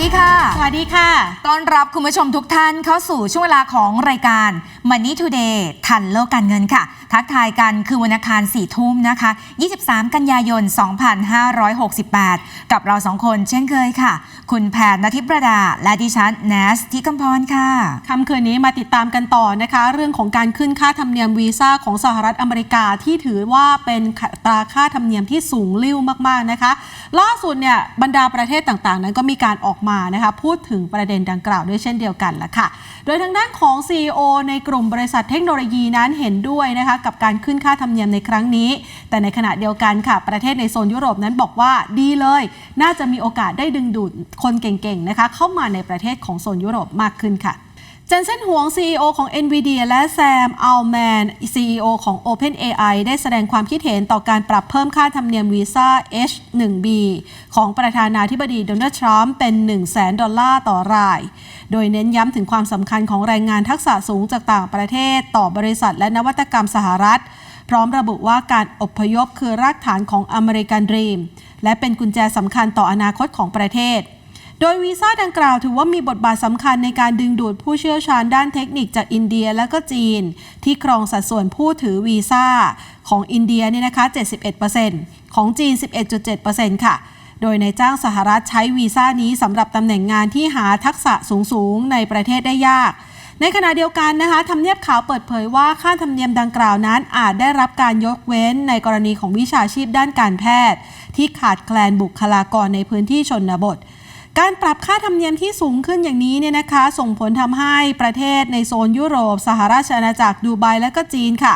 ดีค่ะ สวัสดีค่ะ ต้อนรับคุณผู้ชมทุกท่านเข้าสู่ช่วงเวลาของรายการ Money Today ทันโลกการเงินค่ะ ทักทายกันคือวันอังคาร4ทุ่มนะคะ 23 กันยายน 2568 กับเราสองคนเช่นเคยค่ะ คุณแพทย์นทิประดา และดิฉันแนสที่กำพรค่ะค่ำคืนนี้มาติดตามกันต่อนะคะ เรื่องของการขึ้นค่าธรรมเนียมวีซ่าของสหรัฐอเมริกาที่ถือว่าเป็นตราค่าธรรมเนียมที่สูงลิ่วมากๆนะคะ ล่าสุดเนี่ยบรรดาประเทศต่างๆ นั้นก็มีการออกมานะคะพูดถึงประเด็นดังกล่าวด้วยเช่นเดียวกันละค่ะ ดยทางด้านของ CEO ในกลุ่มบริษัทเทคโนโลยีนั้นเห็นด้วยนะคะกับการขึ้นค่าธรรมเนียมในครั้งนี้ แต่ในขณะเดียวกันค่ะ ประเทศในโซนยุโรปนั้นบอกว่าดีเลย น่าจะมีโอกาสได้ดึงดูดคนเก่งๆนะคะเข้ามาในประเทศของโซนยุโรปมากขึ้นค่ะ จนเซนหวง CEO ของ NVIDIA และแซมอัลแมน CEO ของ OpenAI ได้แสดงความคิดเห็นต่อการปรับเพิ่มค่าธรรมเนียมวีซ่า H1B ของประธานาธิบดีโดนัลด์ทรัมป์เป็น 1 0 0 0 0แดอลลาร์ต่อราย โดยเน้นย้ำถึงความสำคัญของแรงงานทักษะสูงจากต่างประเทศ ต่อบริษัทและนวัตกรรมสหรัฐ พร้อมระบุว่าการอพยพคือรากฐานของอเมริกันดรีมและเป็นกุญแจสำคัญต่ออนาคตของประเทศ โดยวีซ่าดังกล่าวถือว่ามีบทบาทสำคัญในการดึงดูดผู้เชี่ยวชาญด้านเทคนิคจากอินเดียและก็จีน ที่ครองสัดส่วนผู้ถือวีซ่าของอินเดียเนี่ยนะคะ 71%ของจีน 11.7%ค่ะโดยในจ้างสหรัฐใช้วีซ่านี้สำหรับตำแหน่งงานที่หาทักษะสูงๆ ในประเทศได้ยาก ในขณะเดียวกันนะคะทำเนียบขาวเปิดเผยว่าค่าธรรมเนียมดังกล่าวนั้นอาจได้รับการยกเว้นในกรณีของวิชาชีพด้านการแพทย์ ที่ขาดแคลนบุคลากรในพื้นที่ชนบท การปรับค่าธรรมเนียมที่สูงขึ้นอย่างนี้เนี่ยนะคะ ส่งผลทำให้ประเทศในโซนยุโรป สหราชอาณาจักรดูไบและก็จีนค่ะ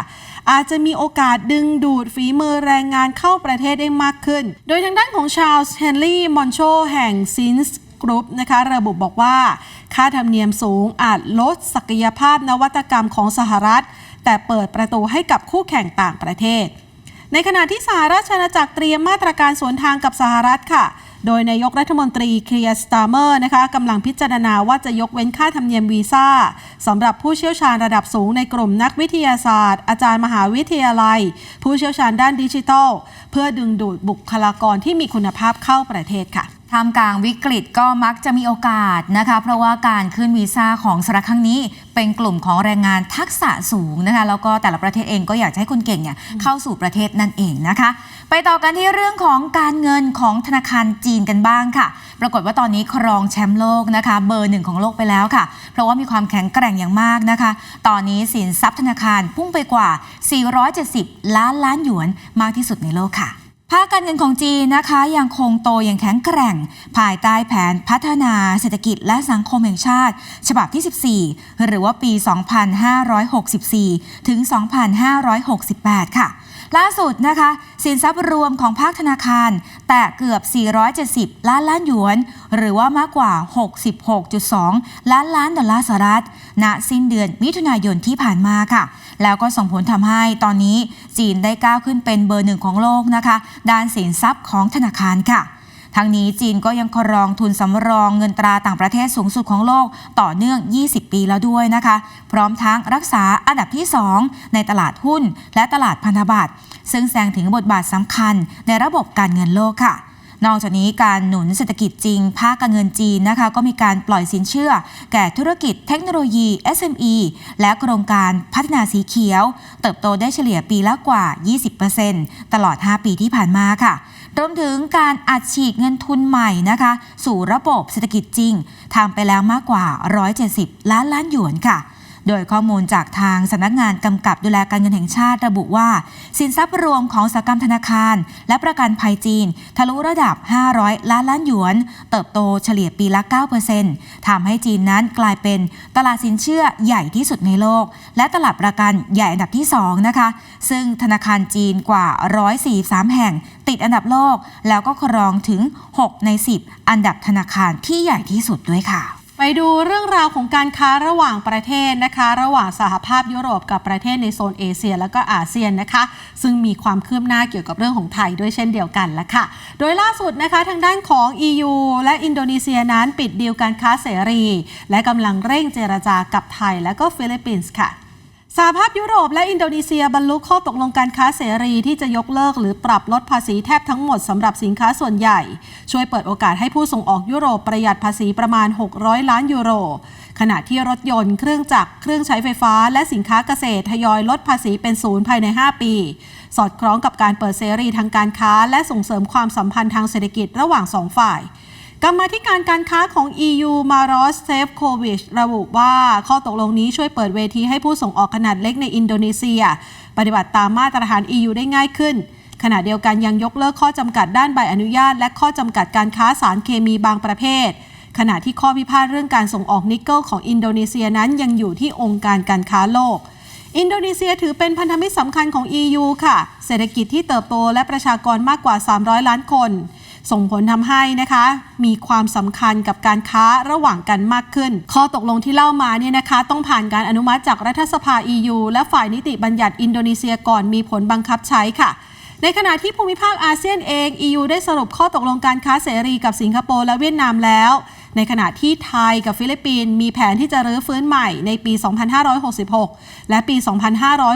อาจจะมีโอกาสดึงดูดฝีมือแรงงานเข้าประเทศได้มากขึ้น โดยทางด้านของชาลส์เฮนรี่มอนโชแห่งซินส์กรุ๊ปนะคะระบุบอกว่า ค่าธรรมเนียมสูงอาจลดศักยภาพนวัตกรรมของสหรัฐ แต่เปิดประตูให้กับคู่แข่งต่างประเทศ ในขณะที่สหราชอาณาจักรเตรียมมาตรการสวนทางกับสหรัฐค่ะ โดยนายกรัฐมนตรีเคลียร์สตาร์เมอร์นะคะกำลังพิจารณาว่าจะยกเว้นค่าธรรมเนียมวีซ่าสำหรับผู้เชี่ยวชาญระดับสูงในกลุ่มนักวิทยาศาสตร์ อาจารย์มหาวิทยาลัย ผู้เชี่ยวชาญด้านดิจิทัล เพื่อดึงดูดบุคลากรที่มีคุณภาพเข้าประเทศค่ะท่ามกลางวิกฤตก็มักจะมีโอกาสนะคะ เพราะว่าการขึ้นวีซ่าของสหรัฐครั้งนี้ เป็นกลุ่มของแรงงานทักษะสูงนะคะ แล้วก็แต่ละประเทศเองก็อยากจะให้คนเก่งเนี่ยเข้าสู่ประเทศนั่นเองนะคะ ไปต่อกันที่เรื่องของการเงินของธนาคารจีนกันบ้างค่ะ ปรากฏว่าตอนนี้ครองแชมป์โลกนะคะ เบอร์หนึ่งของโลกไปแล้วค่ะ เพราะว่ามีความแข็งแกร่งอย่างมากนะคะ ตอนนี้สินทรัพย์ธนาคารพุ่งไปกว่า 470 ล้านล้านหยวนมากที่สุดในโลกค่ะภาคการเงินของจีนนะคะยังคงโตอย่างแข็งแกร่ง ภายใต้แผนพัฒนาเศรษฐกิจและสังคมแห่งชาติ ฉบับที่ 14 หรือว่าปี 2564 ถึง 2568 ค่ะ ล่าสุดนะคะ สินทรัพย์รวมของภาคธนาคาร แตะเกือบ 470 ล้านล้านหยวน หรือว่ามากกว่า 66.2 ล้านล้านดอลลาร์สหรัฐณสิ้นเดือนมิถุนายนที่ผ่านมาค่ะ แล้วก็ส่งผลทำให้ตอนนี้จีนได้ก้าวขึ้นเป็นเบอร์หนึ่งของโลกนะคะ ด้านสินทรัพย์ของธนาคารค่ะ ทั้งนี้จีนก็ยังครองทุนสำรองเงินตราต่างประเทศสูงสุดของโลกต่อเนื่อง 20 ปีแล้วด้วยนะคะ พร้อมทั้งรักษาอันดับที่ 2 ในตลาดหุ้น และตลาดพันธบัตรซึ่งแสดงถึงบทบาทสำคัญในระบบการเงินโลกค่ะนอกจากนี้การหนุนเศรษฐกิจจริง ภาคการเงินจีนนะคะก็มีการปล่อยสินเชื่อ แก่ธุรกิจเทคโนโลยี SME และโครงการพัฒนาสีเขียว เติบโตได้เฉลี่ยปีละกว่า 20%ตลอด 5 ปีที่ผ่านมาค่ะ รวมถึงการอัดฉีดเงินทุนใหม่นะคะ สู่ระบบเศรษฐกิจจริงทำไปแล้วมากกว่า 170 ล้านล้านหยวนค่ะ โดยข้อมูลจากทางสำนักงานกำกับดูแลการเงินแห่งชาติระบุว่า สินทรัพย์รวมของสากรรมธนาคาร และประกันภัยจีน ทะลุระดับ 500 ล้านล้านหยวน เติบโตเฉลี่ยปีละ 9%ทำให้จีนนั้นกลายเป็นตลาดสินเชื่อใหญ่ที่สุดในโลก และตลาดประกันใหญ่อันดับที่ 2 นะคะ ซึ่งธนาคารจีนกว่า 143 แห่ง ติดอันดับโลก แล้วก็ครองถึง 6 ใน 10 อันดับธนาคารที่ใหญ่ที่สุดด้วยค่ะ ไปดูเรื่องราวของการค้าระหว่างประเทศนะคะ ระหว่างสหภาพยุโรปกับประเทศในโซนเอเชีย แล้วก็อาเซียนนะคะ ซึ่งมีความคืบหน้าเกี่ยวกับเรื่องของไทยด้วยเช่นเดียวกันละค่ะ โดยล่าสุดนะคะทางด้านของ EU และอินโดนีเซียนั้นปิดดีลการค้าเสรี และกำลังเร่งเจรจากับไทยและก็ฟิลิปปินส์ค่ะ สหภาพยุโรปและอินโดนีเซียบรรลุข้อตกลงการค้าเสรีที่จะยกเลิกหรือปรับลดภาษีแทบทั้งหมดสำหรับสินค้าส่วนใหญ่ ช่วยเปิดโอกาสให้ผู้ส่งออกยุโรปประหยัดภาษีประมาณ 600 ล้านยูโร ขณะที่รถยนต์เครื่องจักรเครื่องใช้ไฟฟ้า และสินค้าเกษตรทยอยลดภาษีเป็นศูนย์ภายใน 5 ปี สอดคล้องกับการเปิดเสรีทางการค้า และส่งเสริมความสัมพันธ์ทางเศรษฐกิจระหว่างสองฝ่าย กรรมาธิการการค้าของ EU มารอสเซฟโควิชระบุว่าข้อตกลงนี้ช่วยเปิดเวทีให้ผู้ส่งออกขนาดเล็กในอินโดนีเซีย ปฏิบัติตามมาตรฐาน EU ได้ง่ายขึ้น ขณะเดียวกันยังยกเลิกข้อจำกัดด้านใบอนุญาต และข้อจำกัดการค้าสารเคมีบางประเภท ขณะที่ข้อพิพาทเรื่องการส่งออกนิกเกิลของอินโดนีเซียนั้นยังอยู่ที่องค์การการค้าโลกอินโดนีเซียถือเป็นพันธมิตรสำคัญของ EU ค่ะ เศรษฐกิจที่เติบโตและประชากรมากกว่า 300 ล้านคน ส่งผลทำให้นะคะ มีความสำคัญกับการค้าระหว่างกันมากขึ้น ข้อตกลงที่เล่ามาเนี่ยนะคะ ต้องผ่านการอนุมัติจากรัฐสภา EU และฝ่ายนิติบัญญัติอินโดนีเซียก่อนมีผลบังคับใช้ค่ะในขณะที่ภูมิภาคอาเซียนเอง EU ได้สรุปข้อตกลงการค้าเสรีกับสิงคโปร์และเวียดนามแล้ว ในขณะที่ไทยกับฟิลิปปินส์มีแผนที่จะรื้อฟื้นใหม่ในปี 2566 และปี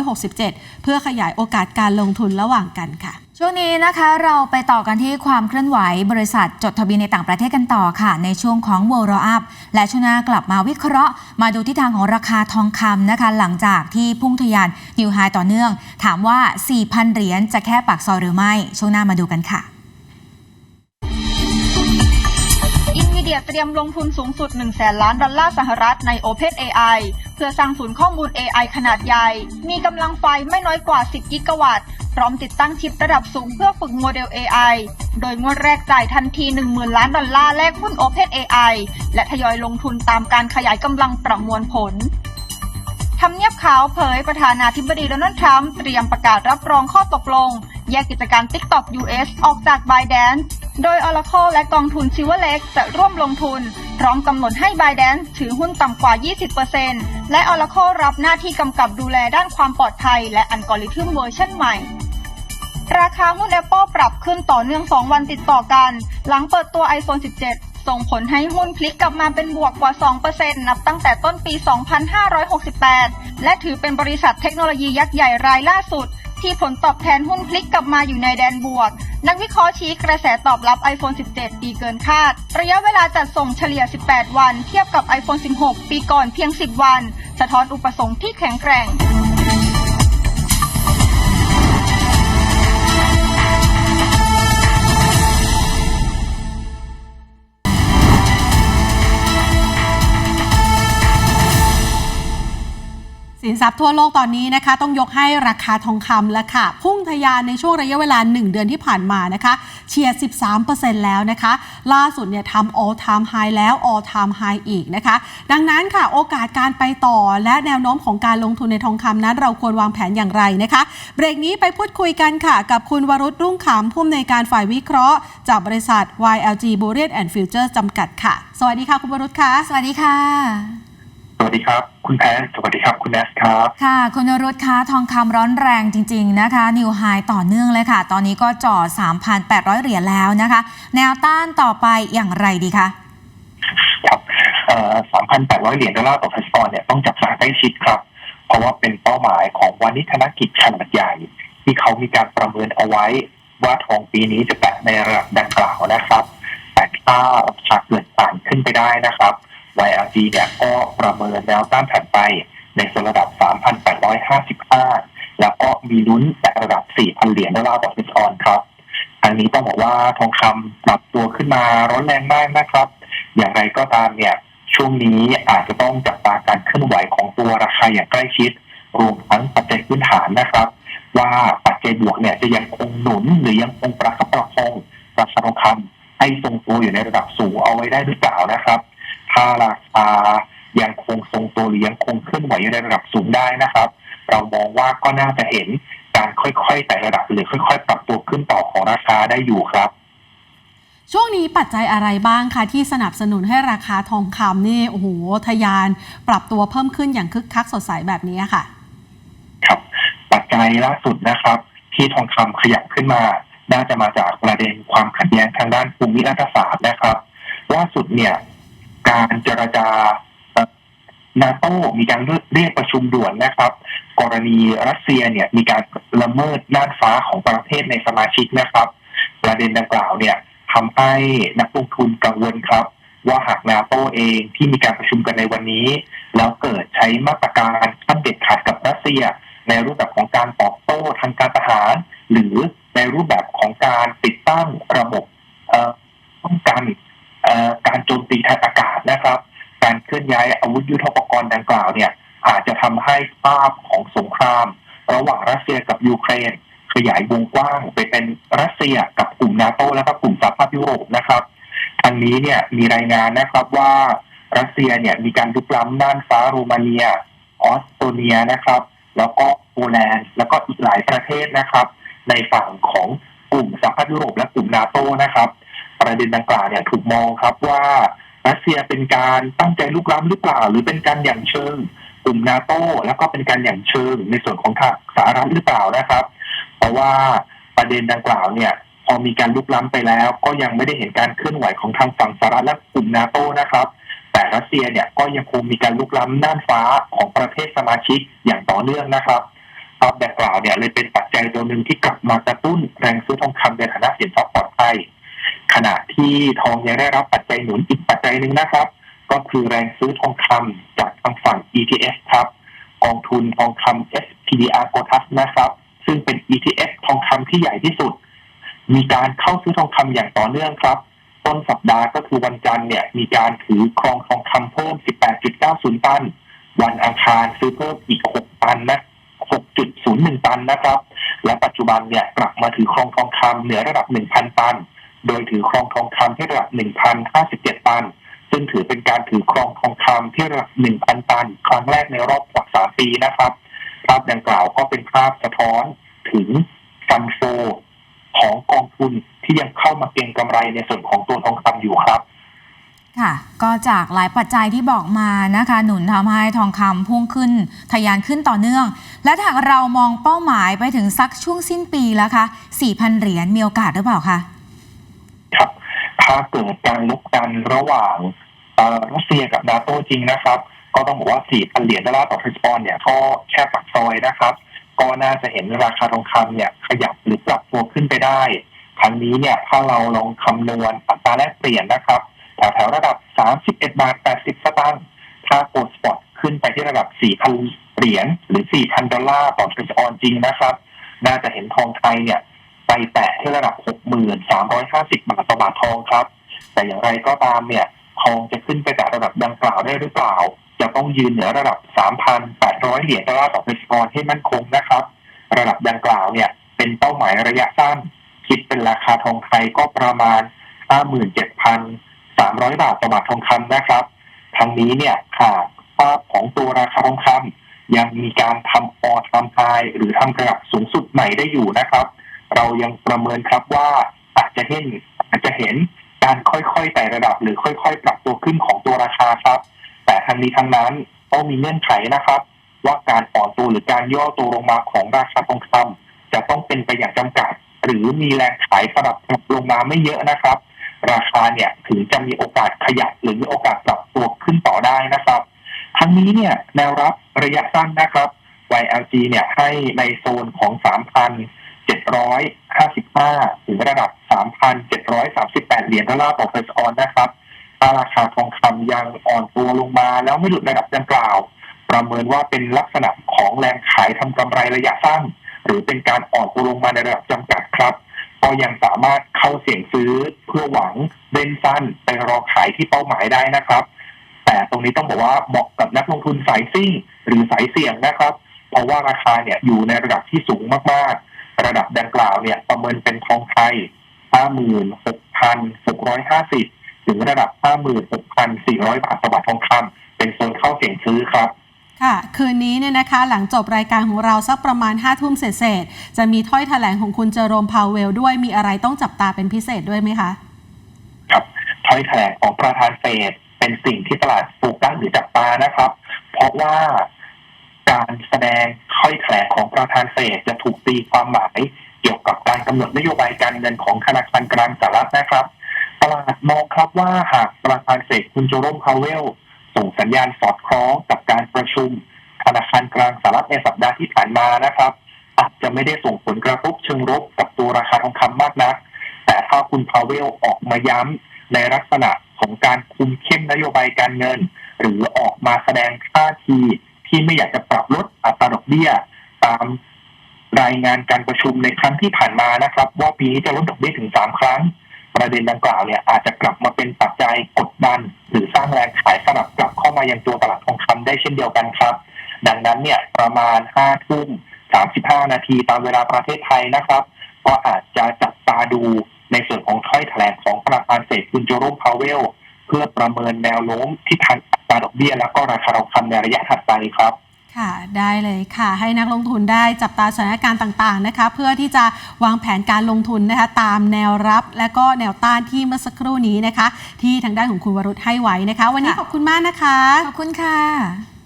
2567 เพื่อขยายโอกาสการลงทุนระหว่างกันค่ะ ช่วงนี้นะคะเราไปต่อกันที่ความเคลื่อนไหวบริษัทจดทะเบียนในต่างประเทศกันต่อค่ะ ในช่วงของ World Roll Up และช่วงหน้ากลับมาวิเคราะห์ มาดูทิศทางของราคาทองคำนะคะ หลังจากที่พุ่งทะยานนิวไฮต่อเนื่อง ถามว่า 4,000 เหรียญจะแค่ปากซอยหรือไม่ ช่วงหน้ามาดูกันค่ะ ดียเตรียมลงทุนสูงสุด 1 0 0 0 0แสนล้านดอลลาร์สหรัฐใน Open AI เพื่อสร้างศูนย์ข้อมูล AI ขนาดใหญ่ มีกำลังไฟไม่น้อยกว่า 10 กิกะวัตต์ พร้อมติดตั้งชิประดับสูงเพื่อฝึกโมเดล AI โดยงวดแรกจ่ายทันที 10,000 ล้านดอลลาร์แลกหุ้น Open AI และทยอยลงทุนตามการขยายกำลังประมวลผลทำเนียบขาวเผยประธานาธิบดีโดนัลด์ทรัมป์เตรียมประกาศรับรองข้อตกลง แยกกิจการ TikTok US ออกจาก b y d a n c e โดย Oracle และกองทุน Silverlake จะร่วมลงทุน พร้อมกำหนดให้ ByteDance ถือหุ้นต่ำกว่า 20%และ Oracle รับหน้าที่กำกับดูแลด้านความปลอดภัย และอัลกอริทึมเวอร์ชันใหม่ ราคาหุ้น Apple ปรับขึ้นต่อเนื่อง 2 วันติดต่อกัน หลังเปิดตัว iPhone 17 ส่งผลให้หุ้นพลิกกลับมาเป็นบวกกว่า 2%นับตั้งแต่ต้นปี 2568 และถือเป็นบริษัทเทคโนโลยียักษ์ใหญ่รายล่าสุด ที่ผลตอบแทนหุ้นพลิกกลับมาอยู่ในแดนบวก นักวิเคราะห์ชี้กระแสตอบรับ iPhone 17 ดีเกินคาด ระยะเวลาจัดส่งเฉลี่ย 18 วัน เทียบกับ iPhone 16 ปีก่อนเพียง 10 วัน สะท้อนอุปสงค์ที่แข็งแกร่ง สินทรัพย์ทั่วโลกตอนนี้นะคะ ต้องยกให้ราคาทองคำแล้วค่ะ พุ่งทะยานในช่วงระยะเวลา 1 เดือนที่ผ่านมานะคะ เฉียด 13%แล้วนะคะ ล่าสุดเนี่ยทำ all time high แล้ว all time high อีกนะคะ ดังนั้นค่ะ โอกาสการไปต่อและแนวโน้มของการลงทุนในทองคำนั้น เราควรวางแผนอย่างไรนะคะ เบรกนี้ไปพูดคุยกันค่ะ กับคุณวรุษรุ่งขำผู้อำนวยการฝ่ายวิเคราะห์ จากบริษัท YLG Bullion and Futures จำกัดค่ะ สวัสดีค่ะคุณวรุษค่ะ สวัสดีค่ะ สวัสดีครับ คุณแพนสวัสดีครับ คุณแนสครับ ค่ะ คุณนรุตคะทองคำร้อนแรงจริง ๆ นะคะ นิวไฮต่อเนื่องเลยค่ะ ตอนนี้ก็จ่อ 3,800 เหรียญแล้วนะคะ แนวต้านต่อไปอย่างไรดีคะครับเอ่อ3,800 เหรียญดอลลาร์ต่อพัสปอนเนี่ยต้องจับตาใกล้ชิดครับ เพราะว่าเป็นเป้าหมายของวานิธนกิจขนาดใหญ่ ที่เขามีการประเมินเอาไว้ว่าทองปีนี้จะแตะในระดับดังกล่าวนะครับแต่ถ้าราคาเกิดต่านขึ้นไปได้นะครับ YLG เนี่ยก็ประเมินแนวต้านถัดไปในส่วนระดับ 3,855 แล้วก็มีลุ้นแต่ระดับ 4,000 เหรียญดอลลาร์ต่อพัสปอนครับทางนี้ต้องบอกว่าทองคำปรับตัวขึ้นมาร้อนแรงมากนะครับ อย่างไรก็ตามเนี่ยช่วงนี้อาจจะต้องจับตาการเคลื่อนไหวของตัวราคาอย่างใกล้ชิด รวมทั้งปัจจัยพื้นฐานนะครับ ว่าปัจจัยบวกเนี่ยจะยังคงหนุนหรือยังคงประคับประคองราคาทองคำให้ทรงตัวอยู่ในระดับสูงเอาไว้ได้หรือเปล่านะครับ ถ้าราคายังคงทรงตัวหรือยังคงเคลื่อนไหวอยู่ในระดับสูงได้นะครับ เรามองว่าก็น่าจะเห็นการค่อยๆไต่ระดับหรือค่อยๆ ปรับตัวขึ้นต่อของราคาได้อยู่ครับ ช่วงนี้ปัจจัยอะไรบ้างคะที่สนับสนุนให้ราคาทองคำนี่โอ้โหทะยาน ปรับตัวเพิ่มขึ้นอย่างคึกคักสดใสแบบนี้ค่ะ ครับ ปัจจัยล่าสุดนะครับ ที่ทองคำขยับขึ้นมา น่าจะมาจากประเด็นความขัดแย้งทางด้านภูมิรัฐศาสตร์นะครับ ล่าสุดเนี่ย การเจรจานาโต้มีการเรียกประชุมด่วนนะครับ กรณีรัสเซียเนี่ยมีการละเมิดน่านฟ้าของประเทศในสมาชิกนะครับ ประเด็นดังกล่าวเนี่ยทำให้นักลงทุนกังวลครับ ว่าหากนาโตเองที่มีการประชุมกันในวันนี้ แล้วเกิดใช้มาตรการขั้นเด็ดขาดกับรัสเซีย ในรูปแบบของการตอบโต้ทางการทหาร หรือในรูปแบบของการติดตั้งระบบป้องกัน การโจมตีทางอากาศนะครับ การเคลื่อนย้ายอาวุธยุทโธปกรณ์ดังกล่าวเนี่ยอาจจะทำให้ภาพของสงคราม ระหว่างรัสเซียกับยูเครน ขยายวงกว้างไปเป็นรัสเซียกับกลุ่มนาโตและก็กลุ่มสหภาพยุโรปนะครับทางนี้เนี่ยมีรายงานนะครับว่ารัสเซียเนี่ยมีการลุกล้ำน่านฟ้าโรมาเนีย ออสโตเนียนะครับ แล้วก็โปแลนด์แล้วก็อีกหลายประเทศนะครับ ในฝั่งของกลุ่มสหภาพยุโรปและกลุ่มนาโตนะครับ ประเด็นดังกล่าวเนี่ยถูกมองครับว่ารัสเซียเป็นการตั้งใจลุกล้ำหรือเปล่า หรือเป็นการอย่างเชิงกลุ่มนาโต้แล้วก็เป็นการอย่างเชิงในส่วนของทางสหรัฐหรือเปล่านะครับ เพราะว่าประเด็นดังกล่าวเนี่ยพอมีการลุกล้ำไปแล้ว ก็ยังไม่ได้เห็นการเคลื่อนไหวของทางฝั่งสหรัฐและกลุ่มนาโต้นะครับ แต่รัสเซียเนี่ยก็ยังคงมีการลุกล้ำน่านฟ้าของประเทศสมาชิกอย่างต่อเนื่องนะครับภาพดังกล่าวเนี่ยเลยเป็นปัจจัยตัวหนึ่งที่กลับมากระตุ้นแรงซื้อทองคำในฐานะสินทรัพย์ปลอดภัย ขณะที่ทองยังได้รับปัจจัยหนุนอีกปัจจัยหนึ่งนะครับ ก็คือแรงซื้อทองคำจากทางฝั่ง ETF ครับกองทุนทองคำ SPDR g o t a s นะครับ ซึ่งเป็น ETF ทองคำที่ใหญ่ที่สุด มีการเข้าซื้อทองคำอย่างต่อเนื่องครับ ต้นสัปดาห์ก็คือวันจันทร์เนี่ย มีการถือครองทองคำเพิ่ม 18.90 ตัน วันอังคารซื้อเพิ่มอีก 6 ตันนะ 6.01 ตันนะครับ และปัจจุบันเนี่ยกลับมาถือครองทองคำเหนือระดับ 1,000 ตัน โดยถือครองทองคำที่ระดับ1,057 ตัน ซึ่งถือเป็นการถือครองทองคำที่ระดับ1,000 ตัน ครั้งแรกในรอบกว่า3ปีนะครับ ภาพดังกล่าวก็เป็นภาพสะท้อนถึงฟันโฟของกองทุนที่ยังเข้ามาเก็งกำไรในส่วนของตัวทองคำอยู่ครับค่ะก็จากหลายปัจจัยที่บอกมานะคะ หนุนทำให้ทองคำพุ่งขึ้นทะยานขึ้นต่อเนื่อง และถ้าหากเรามองเป้าหมายไปถึงสักช่วงสิ้นปีแล้วคะ4,000 เหรียญมีโอกาสหรือเปล่าคะ ถ้าเกิดการลบกันระหว่างรัสเซียกับนาโตจริงนะครับ ก็ต้องบอกว่า4,000เหรียญดอลลาร์ต่อทรัสปอนเนี่ยก็แค่ปักซอยนะครับ ก็น่าจะเห็นราคาทองคำเนี่ยขยับหรือปรับตัวขึ้นไปได้ครั้งนี้เนี่ยถ้าเราลองคำนวณอัตราแลกเปลี่ยนนะครับแถวๆระดับ 31 บาท 80 สตางค์ถ้าโกลด์สปอตขึ้นไปที่ระดับ 4,000 เหรียญหรือ 4,000 ดอลลาร์ต่อทรัสปอนจริงนะครับ น่าจะเห็นทองไทยเนี่ย ไปแตะที่ระดับ 6,350 บาทต่อบาททองครับ แต่อย่างไรก็ตามเนี่ย ทองจะขึ้นไปแต่ระดับดังกล่าวได้หรือเปล่า จะต้องยืนเหนือระดับ 3,800 เหรียญดอลลาร์ต่อทรัสปอนให้มั่นคงนะครับ ระดับดังกล่าวเนี่ยเป็นเป้าหมายระยะสั้น คิดเป็นราคาทองไทยก็ประมาณ 57,300 บาทต่อบาททองคำนะครับ ทั้งนี้เนี่ยหากภาพของตัวราคาทองคำยังมีการทำออทำไฮหรือทำระดับสูงสุดใหม่ได้อยู่นะครับ เรายังประเมินครับว่าอาจจะเห็นอาจจะเห็นการค่อยๆไต่ระดับหรือค่อย ๆ ปรับตัวขึ้นของตัวราคาครับ แต่ทั้งนี้ทั้งนั้นต้องมีเงื่อนไขนะครับ ว่าการอ่อนตัวหรือการย่อตัวลงมาของราคาทองคำจะต้องเป็นไปอย่างจำกัด หรือมีแรงขายสลับลงมาไม่เยอะนะครับ ราคาเนี่ยถึงจะมีโอกาสขยับหรือมีโอกาสปรับตัวขึ้นต่อได้นะครับทั้งนี้เนี่ยแนวรับระยะสั้นนะครับ YLG เนี่ยให้ในโซนของ 3,755ถึงระดับ 3,738 เหรียญดอลลาร์ต่อเฟสออนนะครับราคาทองคำยังอ่อนตัวลงมา แล้วไม่หลุดระดับดังกล่าว ประเมินว่าเป็นลักษณะของแรงขายทำกำไรระยะสั้น หรือเป็นการอ่อนตัวลงมาในระดับจำกัดครับก็ยังสามารถเข้าเสี่ยงซื้อเพื่อหวังเล่นสั้นไปรอขายที่เป้าหมายได้นะครับ แต่ตรงนี้ต้องบอกว่าเหมาะกับนักลงทุนสายซิ่ง หรือสายเสี่ยงนะครับ เพราะว่าราคาเนี่ยอยู่ในระดับที่สูงมาก ระดับดังกล่าวเนี่ยประเมินเป็นทองไทย 56,650 ถึงระดับ 56,400 บาทต่อบาททองคำเป็นโซนเข้าเสี่ยงซื้อครับค่ะ คืนนี้เนี่ยนะคะหลังจบรายการของเราสักประมาณ5้าทุ่มเศษๆจะมีถ้อยแถลงของคุณเจอโรมพาวเวลด้วยมีอะไรต้องจับตาเป็นพิเศษด้วยไหมคะ ครับถ้อยแถลงของประธานเฟดเป็นสิ่งที่ตลาดโฟกัสหรือจับตานะครับ เพราะว่า การแสดงถ้อยแถลงของประธานเฟดจะถูกตีความหมาย เกี่ยวกับการกำหนดนโยบายการเงินของธนาคารกลางสหรัฐนะครับตลาดมองครับว่าหากประธานเฟดคุณโจโรมพาวเวล ส่งสัญญาณสอดคล้องกับการประชุม ธนาคารกลางสหรัฐในสัปดาห์ที่ผ่านมานะครับ อาจจะไม่ได้ส่งผลกระทบเชิงลบกับตัวราคาทองคำมากนัก แต่ถ้าคุณพาวเวลออกมาย้ำในลักษณะของการคุมเข้มนโยบายการเงิน หรือออกมาแสดงท่าที ที่ไม่อยากจะปรับลดอัตราดอกเบี้ย ตามรายงานการประชุมในครั้งที่ผ่านมานะครับ ว่าปีนี้จะลดดอกเบี้ยถึงสามครั้ง ประเด็นดังกล่าวเนี่ยอาจจะกลับมาเป็นปัจจัยกดดัน หรือสร้างแรงขายสลับกลับเข้ามายังตัวตลาดทองคำได้เช่นเดียวกันครับ ดังนั้นเนี่ยประมาณห้าทุ่มสามสิบห้านาทีตามเวลาประเทศไทยนะครับ ก็อาจจะจับตาดูในส่วนของถ้อยแถลงของประธานเฟดคุณโจโรมพาวเวล เพื่อประเมินแนวโน้มที่ทันอัตราดอกเบี้ย แล้วก็ราคาทองคำในระยะถัดไปครับค่ะได้เลยค่ะให้นักลงทุนได้จับตาสถานการณ์ต่างๆนะคะ เพื่อที่จะวางแผนการลงทุนนะคะตามแนวรับ และก็แนวต้านที่เมื่อสักครู่นี้นะคะ ที่ทางด้านของคุณวรุษให้ไว้นะคะ วันนี้ค่ะขอบคุณมากนะคะ ขอบคุณค่ะ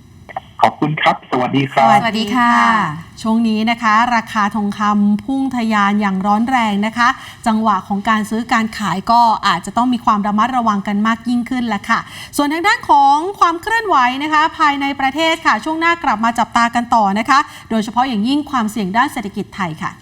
ขอบคุณครับ สวัสดีครัสวัสดีค่ะ ช่วงนี้นะคะ ราคาทองคำพุ่งทะยานอย่างร้อนแรงนะคะ จังหวะของการซื้อการขายก็อาจจะต้องมีความระมัดระวังกันมากยิ่งขึ้นแหละค่ะ ส่วนทางด้านของความเคลื่อนไหวนะคะ ภายในประเทศค่ะ ช่วงหน้ากลับมาจับตากันต่อนะคะ โดยเฉพาะอย่างยิ่งความเสี่ยงด้านเศรษฐกิจไทยค่ะ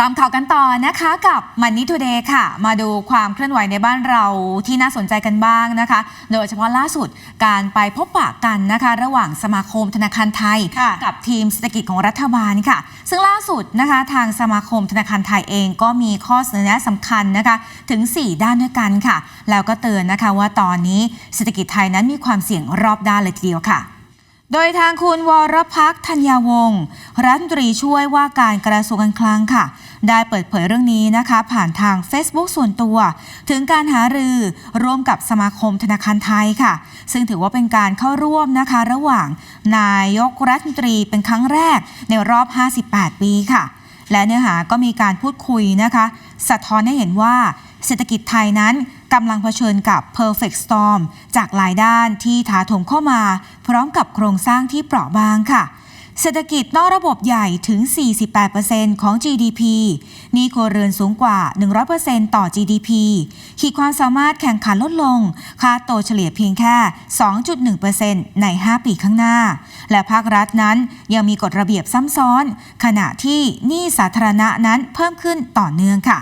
ตามข่าวกันต่อนะคะกับ Money Today ค่ะ มาดูความเคลื่อนไหวในบ้านเราที่น่าสนใจกันบ้างนะคะ โดยเฉพาะล่าสุดการไปพบปะกันนะคะ ระหว่างสมาคมธนาคารไทยค่ะกับทีมเศรษฐกิจของรัฐบาลค่ะ ซึ่งล่าสุดนะคะทางสมาคมธนาคารไทยเองก็มีข้อเสนอแนะสำคัญนะคะถึง 4 ด้านด้วยกันค่ะ แล้วก็เตือนนะคะว่าตอนนี้เศรษฐกิจไทยนั้นมีความเสี่ยงรอบด้านเลยทีเดียวค่ะ โดยทางคุณวรพักธัญญาวงศ์รัฐมนตรีช่วยว่าการกระทรวงการคลังค่ะ ได้เปิดเผยเรื่องนี้นะคะ ผ่านทาง Facebook ส่วนตัว ถึงการหารือร่วมกับสมาคมธนาคารไทยค่ะ ซึ่งถือว่าเป็นการเข้าร่วมนะคะ ระหว่างนายกรัฐมนตรีเป็นครั้งแรกในรอบ 58 ปีค่ะ และเนื้อหาก็มีการพูดคุยนะคะ สะท้อนให้เห็นว่าเศรษฐกิจไทยนั้น กำลังเผชิญกับ perfect storm จากหลายด้านที่ถาโถมเข้ามา พร้อมกับโครงสร้างที่เปราะบางค่ะ เศรษฐกิจนอกระบบใหญ่ถึง 48%ของ GDP หนี่ครัวเรือนสูงกว่า 100%ต่อ GDP ขีดความสามารถแข่งขันลดลง ค่าโตเฉลี่ยเพียงแค่ 2.1%ใน 5 ปีข้างหน้า และภาครัฐนั้นยังมีกฎระเบียบซ้ำซ้อน ขณะที่หนี้สาธารณะนั้นเพิ่มขึ้นต่อเนื่องค่ะ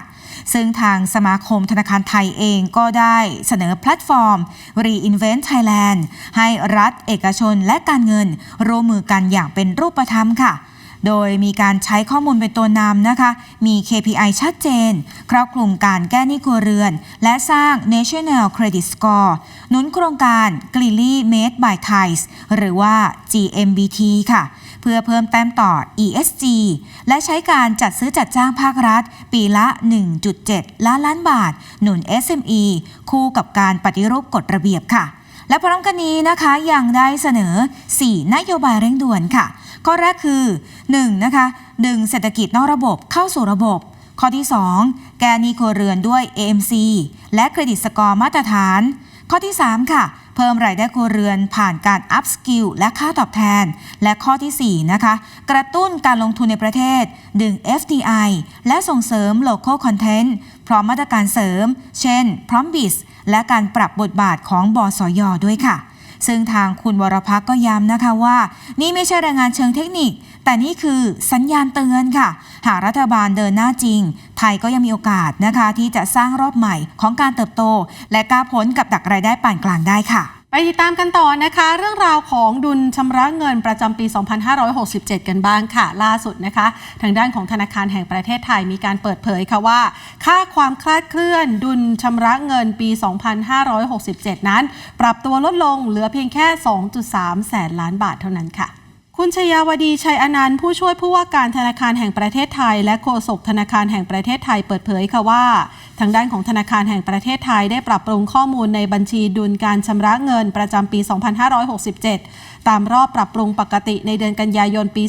ซึ่งทางสมาคมธนาคารไทยเองก็ได้เสนอแพลตฟอร์ม Reinvent Thailand ให้รัฐเอกชนและการเงิน ร่วมมือกันอย่างเป็นรูปธรรมค่ะโดยมีการใช้ข้อมูลเป็นตัวนำนะคะ มี KPI ชัดเจน ครอบคลุมการแก้หนี้ครัวเรือน และสร้าง National Credit Score หนุนโครงการ g l i l y Made by Thais หรือว่า GMBT ค่ะ เพื่อเพิ่มแต้มต่อ ESG และใช้การจัดซื้อจัดจ้างภาครัฐ ปีละ 1.7 ล้านล้านบาท หนุน SME คู่กับการปฏิรูปกฎระเบียบค่ะ และพร้อมกันนี้นะคะยังได้เสนอ 4 นโยบายเร่งด่วนค่ะ ข้อแรกคือ 1. นะคะดึงเศรษฐกิจนอกระบบเข้าสู่ระบบข้อที่ 2 แกนี้ครเรือนด้วย AMC และเครดิตสกอร์มาตรฐาน ข้อที่ 3 ค่ะ เพิ่มรายได้ครัวเรือนผ่านการอัพสกิลและค่าตอบแทน และข้อทีสี่ 4 นะคะ กระตุ้นการลงทุนในประเทศ ดึง FDI และส่งเสริม local content พร้อมมาตรการเสริม เช่น พร้อมบิสและการปรับบทบาทของบอสอยอด้วยค่ะ ซึ่งทางคุณวรพักก็ย้ำนะคะว่า นี่ไม่ใช่รายงานเชิงเทคนิค แต่นี่คือสัญญาณเตือนค่ะ หากรัฐบาลเดินหน้าจริง ทยก็ยังมีโอกาสนะคะที่จะสร้างรอบใหม่ของการเติบโต และก้าวพ้นกับดักรายได้ปานกลางได้ค่ะไปติดตามกันต่อนะคะ เรื่องราวของดุลชำระเงินประจำปี 2567 กันบ้างค่ะ ล่าสุดนะคะ ทางด้านของธนาคารแห่งประเทศไทยมีการเปิดเผยค่ะว่า ค่าความคลาดเคลื่อน ดุลชำระเงินปี 2567 นั้น ปรับตัวลดลงเหลือเพียงแค่ 2.3 แสนล้านบาทเท่านั้นค่ะ คุณชยาวดีชัยอนันต์ผู้ช่วยผู้ว่าการธนาคารแห่งประเทศไทย และโฆษกธนาคารแห่งประเทศไทยเปิดเผยค่ะว่า ทางด้านของธนาคารแห่งประเทศไทยได้ปรับปรุงข้อมูลในบัญชีดุลการชำระเงินประจำปี 2567 ตามรอบปรับปรุงปกติในเดือนกันยายนปี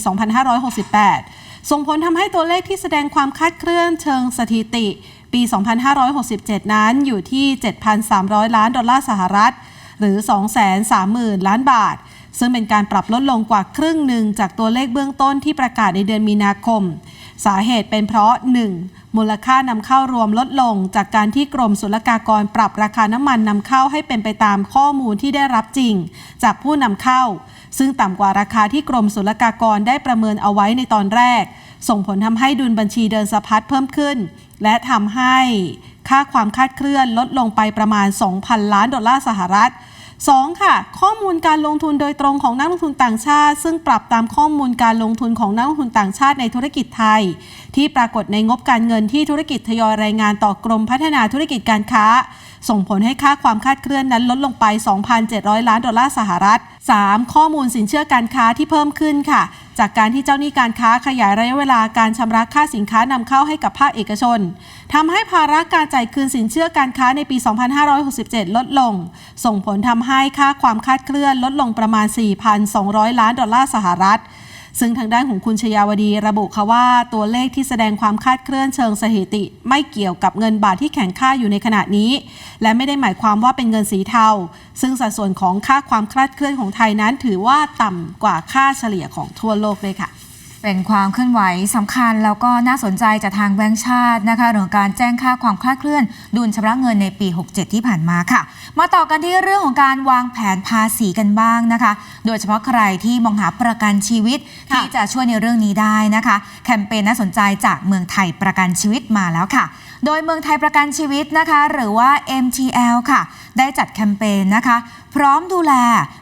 2568 ส่งผลทำให้ตัวเลขที่แสดงความคาดเคลื่อนเชิงสถิติ ปี 2567 นั้นอยู่ที่ 7,300 ล้านดอลลาร์สหรัฐ หรือ 230,000 ล้านบาท ซึ่งเป็นการปรับลดลงกว่าครึ่งหนึ่งจากตัวเลขเบื้องต้นที่ประกาศในเดือนมีนาคม สาเหตุเป็นเพราะ 1. มูลค่านำเข้ารวมลดลง จากการที่กรมศุลกากรปรับราคาน้ำมันนำเข้าให้เป็นไปตามข้อมูลที่ได้รับจริง จากผู้นำเข้า ซึ่งต่ำกว่าราคาที่กรมศุลกากรได้ประเมินเอาไว้ในตอนแรก ส่งผลทำให้ดุลบัญชีเดินสะพัดเพิ่มขึ้น และทำให้ค่าความคาดเคลื่อนลดลงไปประมาณ 2,000 ล้านดอลลาร์สหรัฐ 2. ค่ะ ข้อมูลการลงทุนโดยตรงของนักลงทุนต่างชาติ ซึ่งปรับตามข้อมูลการลงทุนของนักลงทุนต่างชาติในธุรกิจไทย ที่ปรากฏในงบการเงินที่ธุรกิจทยอยรายงานต่อกรมพัฒนาธุรกิจการค้า ส่งผลให้ค่าความคาดเคลื่อนนั้นลดลงไป 2,700 ล้านดอลลาร์สหรัฐ 3. ข้อมูลสินเชื่อการค้าที่เพิ่มขึ้นค่ะ จากการที่เจ้าหนี้การค้าขยายระยะเวลาการชำระค่าสินค้านำเข้าให้กับภาคเอกชน ทำให้ภาระการจ่ายคืนสินเชื่อการค้าในปี 2567 ลดลง ส่งผลทำให้ค่าความคาดเคลื่อนลดลงประมาณ 4,200 ล้านดอลลาร์สหรัฐซึ่งทางด้านของคุณชยาวดีระบุค่ะว่าตัวเลขที่แสดงความคาดเคลื่อนเชิงสถิติ ไม่เกี่ยวกับเงินบาทที่แข็งค่าอยู่ในขณะนี้ และไม่ได้หมายความว่าเป็นเงินสีเทา ซึ่งสัดส่วนของค่าความคลาดเคลื่อนของไทยนั้น ถือว่าต่ำกว่าค่าเฉลี่ยของทั่วโลกเลยค่ะ เป็นความเคลื่อนไหวสำคัญแล้วก็น่าสนใจจากทางแบงก์ชาตินะคะเรื่องของการแจ้งค่าความคลาดเคลื่อน ดุลชำระเงินในปี 67 ที่ผ่านมาค่ะ มาต่อกันที่เรื่องของการวางแผนภาษีกันบ้างนะคะ โดยเฉพาะใครที่มองหาประกันชีวิตค่ะที่จะช่วยในเรื่องนี้ได้นะคะ แคมเปญน่าสนใจจากเมืองไทยประกันชีวิตมาแล้วค่ะ โดยเมืองไทยประกันชีวิตนะคะ หรือว่า MTL ค่ะ ได้จัดแคมเปญนะคะ พร้อมดูแล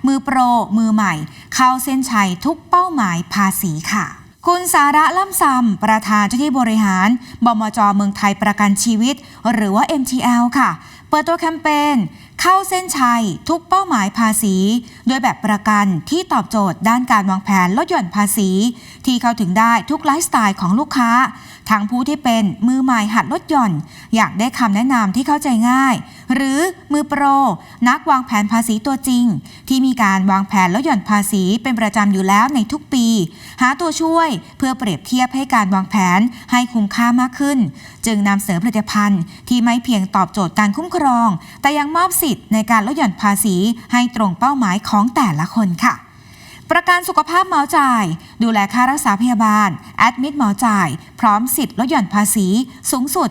มือโปร มือใหม่ เข้าเส้นชัยทุกเป้าหมายภาษีค่ะ คุณสาระล่ำซำประธานเจ้าที่บริหาร บมจเมืองไทยประกันชีวิต หรือว่า MTL ค่ะ เปิดตัวแคมเปญ เข้าเส้นชัย ทุกเป้าหมายภาษี โดยแบบประกันที่ตอบโจทย์ด้านการวางแผนลดหย่อนภาษี ที่เข้าถึงได้ทุกไลฟ์สไตล์ของลูกค้า ทั้งผู้ที่เป็นมือใหม่หัดลดหย่อน อยากได้คำแนะนำที่เข้าใจง่าย หรือมือโปร นักวางแผนภาษีตัวจริง ที่มีการวางแผนลดหย่อนภาษีเป็นประจำอยู่แล้วในทุกปี หาตัวช่วยเพื่อเปรียบเทียบให้การวางแผนให้คุ้มค่ามากขึ้น จึงนำเสนอผลิตภัณฑ์ที่ไม่เพียงตอบโจทย์การคุ้มครอง แต่ยังมอบสิทธิ์ในการลดหย่อนภาษี ให้ตรงเป้าหมายของแต่ละคนค่ะ ประกันสุขภาพเหมาจ่าย ดูแลค่ารักษาพยาบาล แอดมิดเหมาจ่าย พร้อมสิทธิ์ลดหย่อนภาษี สูงสุด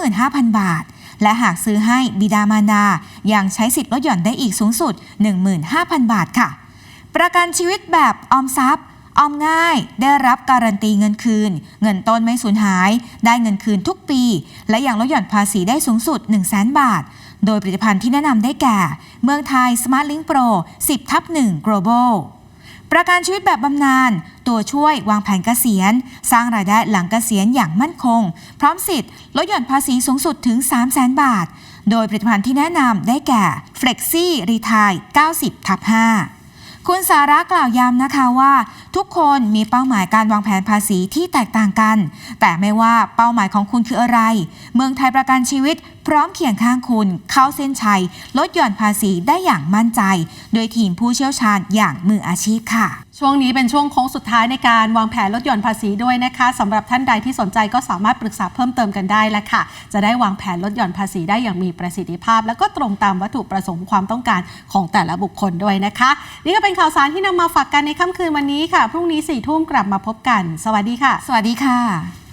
25,000 บาท และหากซื้อให้บิดามารดายังใช้สิทธิ์ลดหย่อนได้อีกสูงสุด 15,000 บาทค่ะ ประกันชีวิตแบบออมทรัพย์ออมง่ายได้รับการันตีเงินคืน เงินต้นไม่สูญหาย ได้เงินคืนทุกปี และยังลดหย่อนภาษีได้สูงสุด 1 0 0 0 0แบาท โดยผลิตภัณฑ์ที่แนะนำได้แก่ เมืองไทย Smart Link Pro 10ทับ1 Global ประกันชีวิตแบบบำนาญตัวช่วยวางแผนเกษียณ สร้างรายได้หลังเกษียณอย่างมั่นคง พร้อมสิทธิ์ลดหย่อนภาษีสูงสุดถึง 3 0 0 0 0 0บาท โดยผลิตภัณฑ์ที่แนะนำได้แก่ Flexi Retire 90ทับ5 คุณสาระกล่าวย้ำนะคะว่า ทุกคนมีเป้าหมายการวางแผนภาษีที่แตกต่างกัน แต่ไม่ว่าเป้าหมายของคุณคืออะไร เมืองไทยประกันชีวิต พร้อมเคียงข้างคุณ เข้าเส้นชัย ลดหย่อนภาษีได้อย่างมั่นใจ โดยทีมผู้เชี่ยวชาญอย่างมืออาชีพค่ะ ช่วงนี้เป็นช่วงโค้งสุดท้ายในการวางแผนลดหย่อนภาษีด้วยนะคะสำหรับท่านใดที่สนใจก็สามารถปรึกษาเพิ่มเติมกันได้แล้วค่ะ จะได้วางแผนลดหย่อนภาษีได้อย่างมีประสิทธิภาพ และก็ตรงตามวัตถุประสงค์ความต้องการของแต่ละบุคคลด้วยนะคะ นี่ก็เป็นข่าวสารที่นำมาฝากกันในค่ำคืนวันนี้ค่ะ พรุ่งนี้สี่ทุ่มกลับมาพบกัน สวัสดีค่ะ สวัสดีค่ะ